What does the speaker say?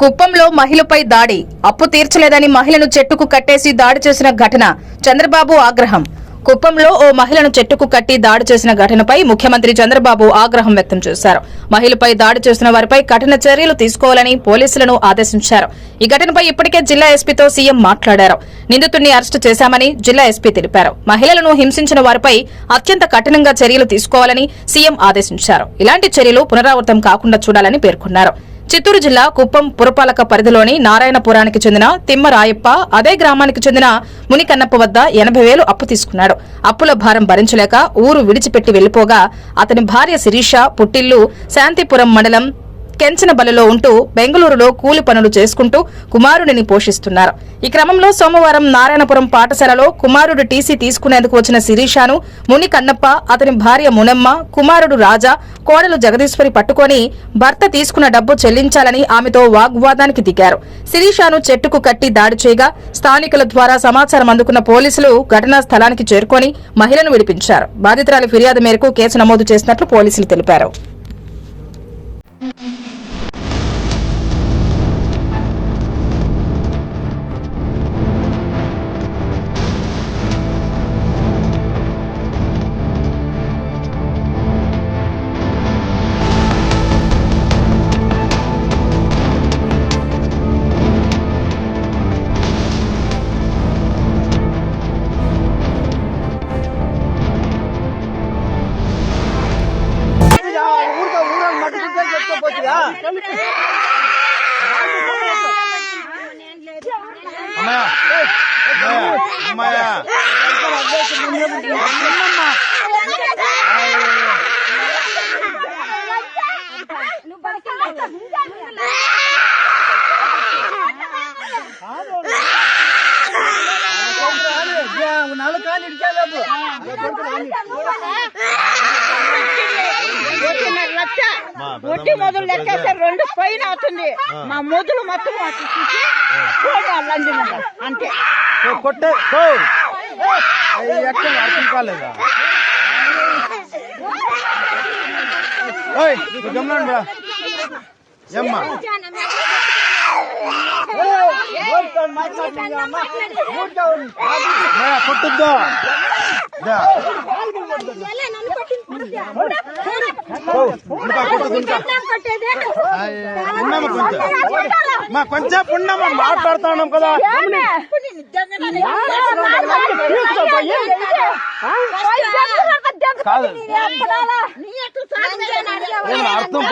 కుప్పంలో మహిళపై దాడి. అప్పు తీర్చలేదని మహిళను చెట్టుకు కట్టేసి దాడి చేసిన ఘటన చంద్రబాబు ఆగ్రహం. కుప్పంలో ఓ మహిళను చెట్టుకు కట్టి దాడి చేసిన ఘటనపై ముఖ్యమంత్రి చంద్రబాబు ఆగ్రహం వ్యక్తం చేశారు. మహిళపై దాడి చేసిన వారిపై కఠిన చర్యలు తీసుకోవాలని పోలీసులను ఆదేశించారు. ఈ ఘటనపై ఇప్పటికే జిల్లా ఎస్పీతో సీఎం మాట్లాడారు. నిందితుడిని అరెస్టు చేశామని జిల్లా ఎస్పీ తెలిపారు. మహిళలను హింసించిన వారిపై అత్యంత కఠినంగా చర్యలు తీసుకోవాలని సీఎం ఆదేశించారు. ఇలాంటి చర్యలు పునరావృతం కాకుండా చూడాలని పేర్కొన్నారు. చిత్తూరు జిల్లా కుప్పం పురపాలక పరిధిలోని నారాయణపురానికి చెందిన తిమ్మరాయప్ప అదే గ్రామానికి చెందిన మునికన్నప్ప వద్ద ఎనభై వేలు అప్పు తీసుకున్నాడు. అప్పుల భారం భరించలేక ఊరు విడిచిపెట్టి వెళ్ళిపోగా అతని భార్య శిరీష పుట్టిల్లు శాంతిపురం మండలం కెంచనబలలో ఉంటూ బెంగళూరులో కూలి పనులు చేసుకుంటూ కుమారుడిని పోషిస్తున్నారు. ఈ క్రమంలో సోమవారం నారాయణపురం పాఠశాలలో కుమారుడు టీసీ తీసుకునేందుకు వచ్చిన శిరీషాను ముని కన్నప్ప అతని భార్య మునమ్మ కుమారుడు రాజా కోడలు జగదీశ్వరి పట్టుకొని భర్త తీసుకున్న డబ్బు చెల్లించాలని ఆమెతో వాగ్వాదానికి దిగారు. శిరీషాను చెట్టుకు కట్టి దాడి చేయగా స్థానికుల ద్వారా సమాచారం అందుకున్న పోలీసులు ఘటనా స్థలానికి చేరుకొని మహిళను విడిపించారు. బాధితురాలి ఫిర్యాదు మేరకు కేసు నమోదు చేసినట్లు పోలీసులు తెలిపారు. అమ్మాయ నాలుగు ఇడిచేలేపు ఒకటిన్నర లక్ష వడ్డీ మొదలు లెక్కేస్తే రెండు పైన అవుతుంది మా మొదలు మొత్తం అటు. అంతే కొట్టే అర్థం కాలేదా బా ఏమ్మా అమ్మా, కొట్టొద్దు మా కొంచెం ఉన్నామా మాట్లాడుతున్నాం కదా కాదు అర్థం